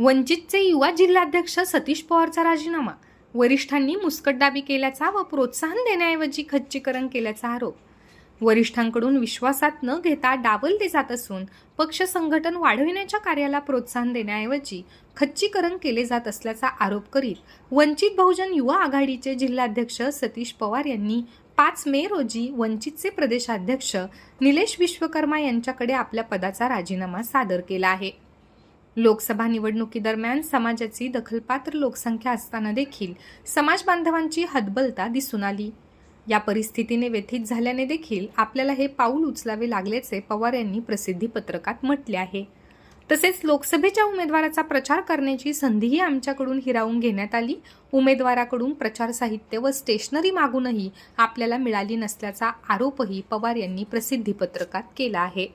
वंचितचे युवा जिल्हाध्यक्ष सतीश पवारचा राजीनामा. वरिष्ठांनी मुस्कटदाबी केल्याचा व प्रोत्साहन देण्याऐवजी खच्चीकरण केल्याचा आरोप. वरिष्ठांकडून विश्वासात न घेता डावलले जात असून पक्ष संघटन वाढविण्याच्या कार्याला प्रोत्साहन देण्याऐवजी खच्चीकरण केले जात असल्याचा आरोप करीत वंचित बहुजन युवा आघाडीचे जिल्हाध्यक्ष सतीश पवार यांनी पाच मे रोजी वंचितचे प्रदेशाध्यक्ष निलेश विश्वकर्मा यांच्याकडे आपल्या पदाचा राजीनामा सादर केला आहे. लोकसभा निवडणुकीदरम्यान समाजाची दखलपात्र लोकसंख्या असताना देखील समाज बांधवांची हतबलता दिसून आली. या परिस्थितीने व्यथित झाल्याने देखील आपल्याला हे पाऊल उचलावे लागल्याचे पवार यांनी प्रसिद्धी पत्रकात म्हटले आहे. तसेच लोकसभेच्या उमेदवाराचा प्रचार करण्याची संधीही आमच्याकडून हिरावून घेण्यात आली. उमेदवाराकडून प्रचार साहित्य व स्टेशनरी मागूनही आपल्याला मिळाली नसल्याचा आरोपही पवार यांनी प्रसिद्धी पत्रकात केला आहे.